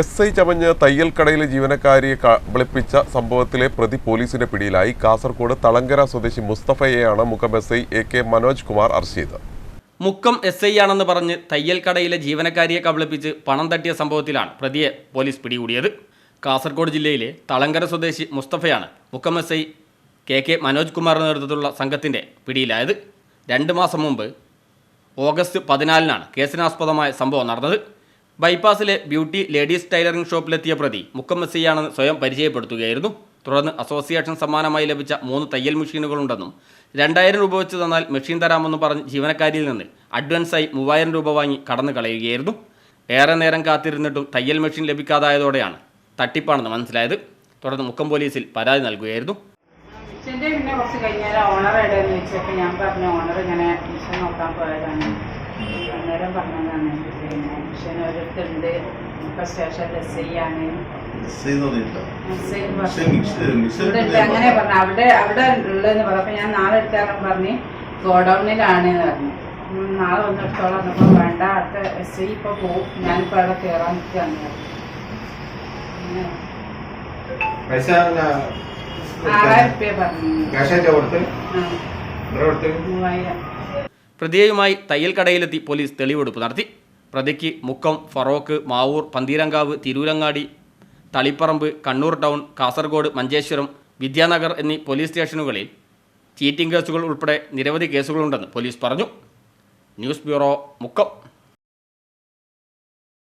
S I ചമഞ്ഞ് തയ്യൽ കടയിലെ ജീവനക്കാരിയെ കബളിപ്പിച്ച സംഭവത്തിലെ പ്രതി പോലീസിന്റെ പിടിയിലായി. കാസർകോട് തളങ്കര സ്വദേശി മുസ്തഫയെയാണ് മുഖം S I A K Manoj Kumar arrest ചെയ്തത്. മുക്കം എസ് ഐ ആണെന്ന് പറഞ്ഞ് തയ്യൽ കടയിലെ ജീവനക്കാരിയെ കബളിപ്പിച്ച് പണം തട്ടിയ സംഭവത്തിലാണ് പ്രതിയെ പോലീസ് പിടികൂടിയത്. കാസർഗോഡ് ജില്ലയിലെ തളങ്കര സ്വദേശി മുസ്തഫയാണ് Mukkam S I K K Manoj കുമാറിന്റെ നേതൃത്വത്തിലുള്ള സംഘത്തിന്റെ പിടിയിലായത്. രണ്ട് മാസം മുമ്പ് ഓഗസ്റ്റ് പതിനാലിനാണ് കേസിനാസ്പദമായ സംഭവം നടന്നത്. ബൈപ്പാസിലെ ബ്യൂട്ടി ലേഡീസ് ടൈലറിംഗ് ഷോപ്പിലെത്തിയ പ്രതി മുക്കമ്മസിയാണെന്ന് സ്വയം പരിചയപ്പെടുത്തുകയായിരുന്നു. തുടർന്ന് അസോസിയേഷൻ സമ്മാനമായി ലഭിച്ച മൂന്ന് തയ്യൽ മെഷീനുകളുണ്ടെന്നും രണ്ടായിരം രൂപ വെച്ച് തന്നാൽ മെഷീൻ തരാമെന്നും പറഞ്ഞ് ജീവനക്കാരിയിൽ നിന്ന് അഡ്വാൻസായി മൂവായിരം രൂപ വാങ്ങി കടന്നു കളയുകയായിരുന്നു. ഏറെ നേരം കാത്തിരുന്നിട്ടും തയ്യൽ മെഷീൻ ലഭിക്കാതായതോടെയാണ് തട്ടിപ്പാണെന്ന് മനസ്സിലായത്. തുടർന്ന് മുക്കം പോലീസിൽ പരാതി നൽകുകയായിരുന്നു. പിന്നെ കുറച്ച് കഴിഞ്ഞാൽ ഓണർ ചോദിച്ചപ്പോൾ ഞാൻ ഓണർ ഇങ്ങനെ നോക്കാൻ പോയതാണ്. അന്നേരം പറഞ്ഞതാണ് പിന്നെ മിഷൻ ഒരിടത്തുണ്ട് ഇപ്പൊ സ്റ്റേഷൻ എസ് ഐ ആണ് അങ്ങനെ പറഞ്ഞു. അവിടെ അവിടെ ഉള്ളതെന്ന് പറഞ്ഞു. അപ്പൊ ഞാൻ നാളെ എടുത്താലും പറഞ്ഞ് ഗോഡൌണിലാണ് എന്ന് പറഞ്ഞു. നാളെ വന്ന് എടുത്തോളാം. എന്നപ്പോൾ വേണ്ട അടുത്ത എസ് ഐ ഇപ്പൊ പോവും. ഞാനിപ്പോ അവിടെ കേറാൻ നിൽക്കുകയാണ് ആറായിരം റുപ്യ പറഞ്ഞു. മൂവായിരം. പ്രതിയെയുമായി തയ്യൽ കടയിലെത്തി പോലീസ് തെളിവെടുപ്പ് നടത്തി. പ്രതിക്ക് മുക്കം ഫറോക്ക് മാവൂർ പന്തീരങ്കാവ് തിരൂരങ്ങാടി തളിപ്പറമ്പ് കണ്ണൂർ ടൗൺ കാസർഗോഡ് മഞ്ചേശ്വരം വിദ്യാനഗർ എന്നീ പോലീസ് സ്റ്റേഷനുകളിൽ ചീറ്റിംഗ് കേസുകൾ ഉൾപ്പെടെ നിരവധി കേസുകളുണ്ടെന്ന് പോലീസ് പറഞ്ഞു. News bureau Mukkam.